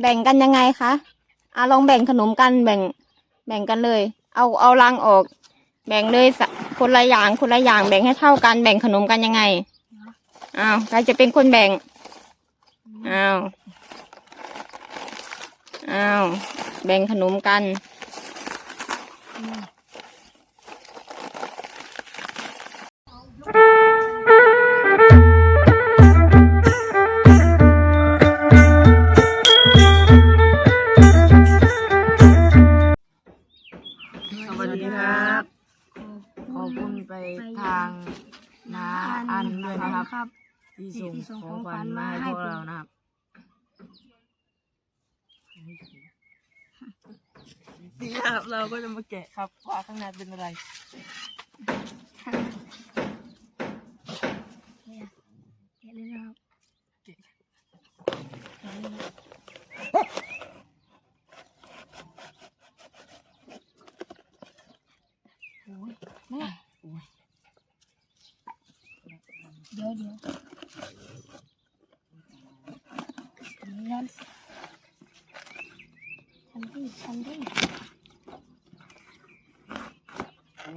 แบ่งกันยังไงคะอะลองแบ่งขนมกันแบ่ง แบ่งกันเลย เอาเอารังออก แบ่งเลยสะคนละอย่างคนละอย่างแบ่งให้เท่ากันแบ่งขนมกันยังไงอ้าวใครจะเป็นคนแบ่งอ้าวอ้าวแบ่งขนมกัน ดีครับ ขอบคุณไปทางนาอันด้วยนะครับครับ ที่ส่งของขวัญมาให้พวกเรานะครับนี่ครับเราก็จะมาแกะครับว่าข้างในเป็นอะไรเห็นเลยนะครับโอ้ยแม่ เดี๋ยวเดี๋ยวนั่นฉันดิฉันดิโอ้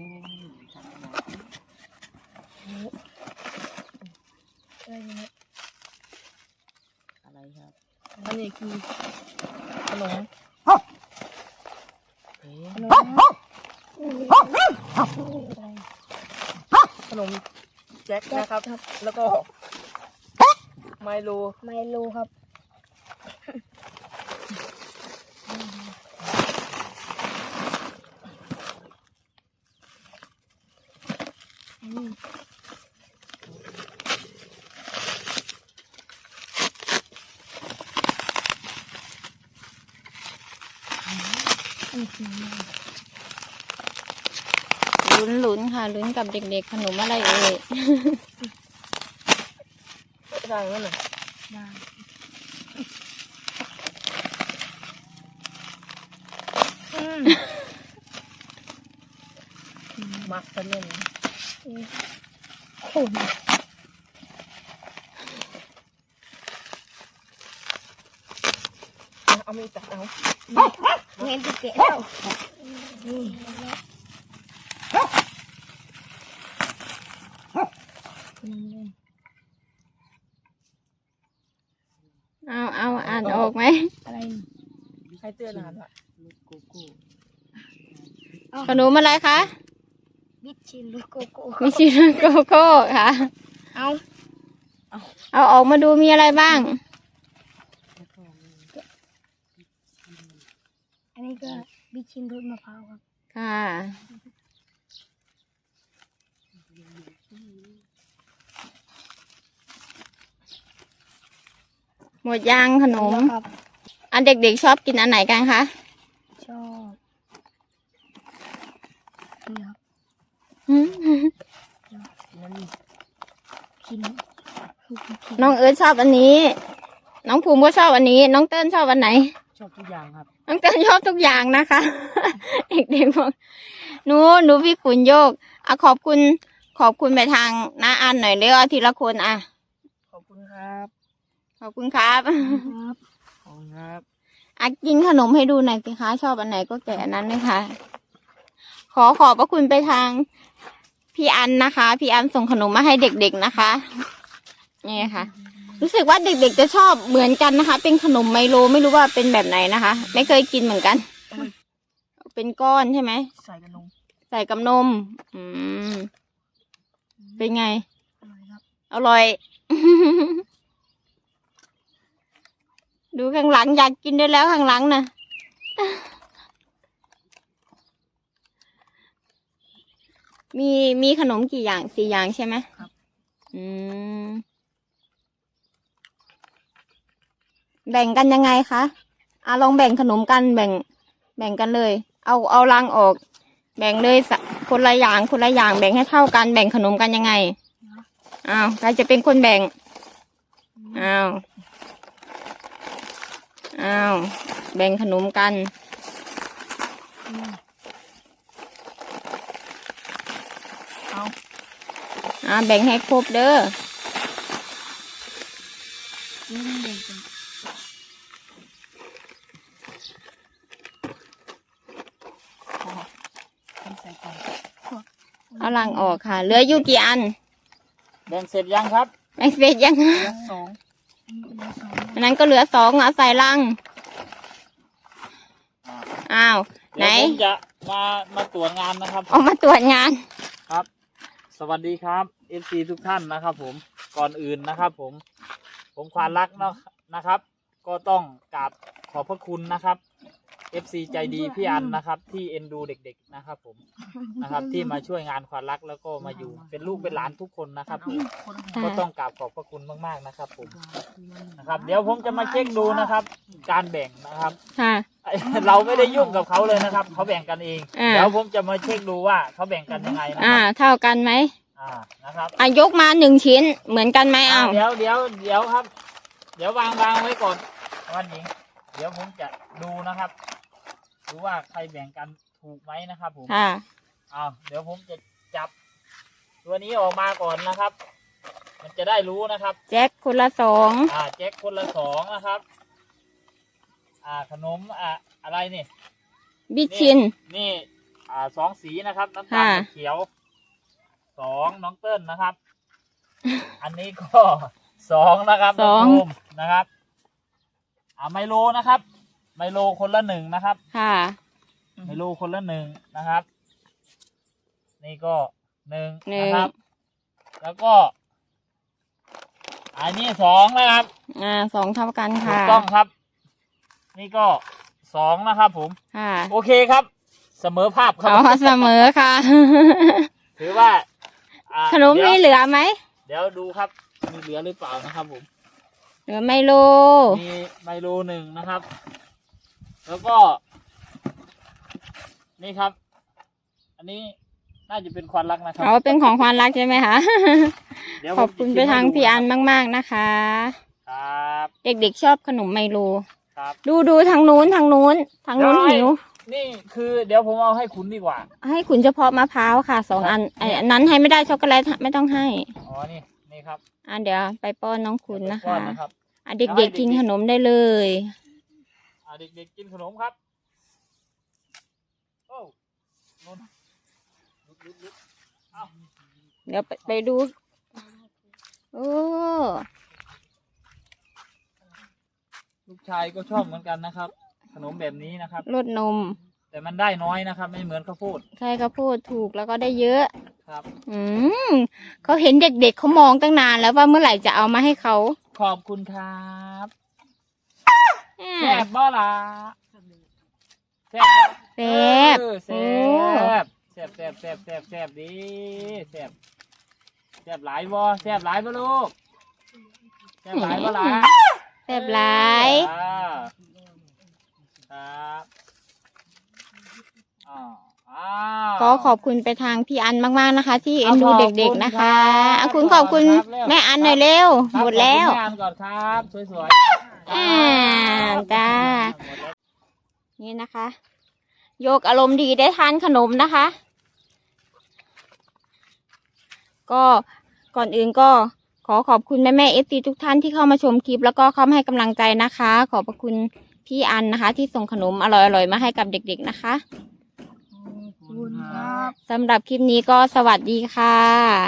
เออเนี่ยอะไรครับอันนี้คือขนมเอ๊ะ ขนมอะไร ขนม แจ็คนะครับ แล้วก็ไมโลไมโลครับ อืมอันนี้คืออะไร ลุ้นลุ้นค่ะลุ้นกับเด็กๆ ขนมอะไรเอ่ยได้งั้นน่ะบ้างมักกันเนี่ยนะโอ้โหเอามีดตัดเอาเห็นจะเกะแล้ว นี่อืมเอาเอาอ่านออกไหมอะไรใครเตือนนะครับโกโก้ขนมอะไรคะบิดชินหรือโกโก้มิชิโนโกโก้ค่ะเอาเอาออกมาดูมีอะไรบ้าง อันนี้ก็บิดชินรสมะพร้าวครับค่ะ หมดยางขนม ครับอันเด็กๆชอบกินอันไหนกันคะ ชอบนี่ครับหืมนั่นกินคือกินน้องเอิร์ธชอบอันนี้ น้องภูมิก็ชอบอันนี้ น้องเติ้ลชอบอันไหน ชอบทุกอย่างครับ น้องเติ้ลชอบทุกอย่างนะคะ เด็กๆบอกหนูหนูพี่ขุนโยกอะขอบคุณ ขอบคุณไปทางน้าอันหน่อยเด้อทีละคนอะ ขอบคุณครับ ขอบคุณครับครับขอบคุณครับอะกินขนมให้ดูหน่อยสิคะชอบอันไหนก็แกะอันนั้นเลยค่ะ ขอขอบพระคุณไปทางพี่อันนะคะ พี่อันส่งขนมมาให้เด็กๆนะคะ นี่ค่ะ รู้สึกว่าเด็กๆจะชอบเหมือนกันนะคะ เป็นขนมไมโลไม่รู้ว่าเป็นแบบไหนนะคะ ไม่เคยกินเหมือนกัน เป็นก้อนใช่ไหมใส่กันนมใส่กับนม อืม เป็นไง อร่อยครับอร่อย ดูข้างหลังอยากกินได้แล้วข้างหลังนะมีมีขนมกี่อย่างสี่อย่างใช่ไหมครับ อืม แบ่งกันยังไงคะอะลองแบ่งขนมกันแบ่ง แบ่งกันเลย เอาเอารังออก แบ่งเลยสะคนละอย่างคนละอย่างแบ่งให้เท่ากัน แบ่งขนมกันยังไงอ้าวใครจะเป็นคนแบ่งอ้าว อ้าว แบ่งขนมกันเอาอ่าแบ่งให้ครบเด้อเอาลังออกค่ะ เหลืออยู่กี่อัน แบ่งเสร็จยังครับ แบ่งเสร็จยัง สอง อันนั้นก็เหลือสองเอาใส่ลังอ่าอ้าว ไหน เดี๋ยวผมจะมามาตรวจงานนะครับออกมาตรวจงานครับสวัสดีครับ FC ทุกท่านนะครับ ผมก่อนอื่นนะครับ ผม ผมควานรักเนาะนะครับ ก็ต้องกราบขอบพระคุณนะครับ FC ใจดีพี่อันนะครับ ที่เอ็นดูเด็กๆนะครับ ผมนะครับ ที่มาช่วยงานควานรักแล้วก็มาอยู่เป็นลูกเป็นหลานทุกคนนะครับผมก็ต้องกราบขอบพระคุณมากๆนะครับ ผมนะครับ เดี๋ยวผมจะมาเช็คดูนะครับ การแบ่งนะครับ ค่ะ เราไม่ได้ยุ่งกับเขาเลยนะครับเขาแบ่งกันเองอ่า เดี๋ยวผมจะมาเช็คดูว่าเขาแบ่งกันยังไงนะคอ่า รับเท่ากันไหมอ่านะครับ อะยกมาหนึ่งชิ้นเหมือนกันไหมอ่าอ้าว เดี๋ยวเดี๋ยวเดี๋ยวครับ เดี๋ยววางวางไว้ก่อนวันหญิง เดี๋ยวผมจะดูนะครับ ดูว่าใครแบ่งกันถูกไหมนะครับผมค่ะ อ้าวเดี๋ยวผมจะจับ ตัวนี้ออกมาก่อนนะครับ มันจะได้รู้นะครับ แจ็คคนละสองอ่าแจ็คคนละสองนะครับ อ่าขนมอ่าอะไรนี่ บิชชิน นี่อ่าสองสีนะครับน้ำตาลค่ะกับเขียวสองน้องเติ้ลนะครับ อันนี้ก็สองนะครับสอง น้ภูมินะครับ อ่าไมโลนะครับ ไมโลคนละหนึ่งนะครับ ค่ะไมโลคนละหนึ่งนะครับ นี่ก็หนึ่งหนึ่งนะครับ แล้วก็ อันนี้สองนะครับอ่าสองเท่ากันถูค่ะกต้องครับ นี่ก็สองนะครับผม ค่ะโอเคครับ เสมอภาพครัเขาเสมอค่ะ ถือว่าอ่าขนมเดี๋มียวเหลือไหมเดี๋ยวดูครับ มีเหลือหรือเปล่านะครับผม เหลือไมโล มีไมโลหนึ่งนะครับ แล้วก็ นี่ครับ อันนี้น่าจะเป็นควันรักนะครับเอาเป็นของควานรักใช่ไหมคะ เดี๋ยวขอบคุณไปทางพี่อันมาก ๆนะคะ ครับ เด็กๆชอบขนมไมโล ครับ ดูดูทางนู้นทางนู้น ทางนู้นได้ หิว นี่คือเดี๋ยวผมเอาให้คุณดีกว่า ให้ขุนเฉพาะมะพร้าวค่ะสองอันไอ้อันนั้นให้ไม่ได้ช็อกโกแลตไม่ต้องให้อ๋อ นี่ นี่ครับอะเดี๋ยวไปป้อนน้องคุณนะก้อคะนนะครับ อะเด็กๆกินขนมได้เลย อ่าเด็กๆกินขนมครับ โอ้นนลุกลุกลุกเอ้าเดี๋ยวไปไปดู โอ้ลูกชายก็ชอบเหมือนกันนะครับ ขนมแบบนี้นะครับ รสนม แต่มันได้น้อยนะครับ ไม่เหมือนข้าวโพดใช่ข้าวโพดถูกแล้วก็ได้เยอะ ครับ อืมเขาเห็นเด็กๆเขามองตั้งนานแล้วว่าเมื่อไหร่จะเอามาให้เขา ขอบคุณครับอ่า แซ่บบ่ล่ะแซ่บบ่แซ่บเออโอ้แซ่บแซ่บแซ่บแซ่บแซ่บแซ่บดีแซ่บแซ่บหลายบ่แซ่บหลายบ่ลูกแซ่บหลายบ่ล่ะแซ่บหลายอ่าครับอ่าอ่าก็ขอบคุณไปทางพี่อันมากๆนะคะ ที่เอ็นดูขอบคุณเด็กๆนะคะครับอะคุณขอบคุณครับเร็วแม่อันหน่อยเร็วครับหมดแล้ว ขอบคุณงานก่อนครับ สวยๆ อ่าจ้าหมดแล้วนี่นะคะ โยกอารมณ์ดีได้ทานขนมนะคะ ก็ก่อนอื่นก็ขอขอบคุณแม่แม่เอฟซีทุกท่านที่เข้ามาชมคลิปแล้วก็เข้ามาให้กำลังใจนะคะ ขอบพระคุณพี่อันนะคะ ที่ส่งขนมอร่อยๆมาให้กับเด็กๆนะคะขอบคุณครับสำหรับคลิปนี้ก็สวัสดีค่ะ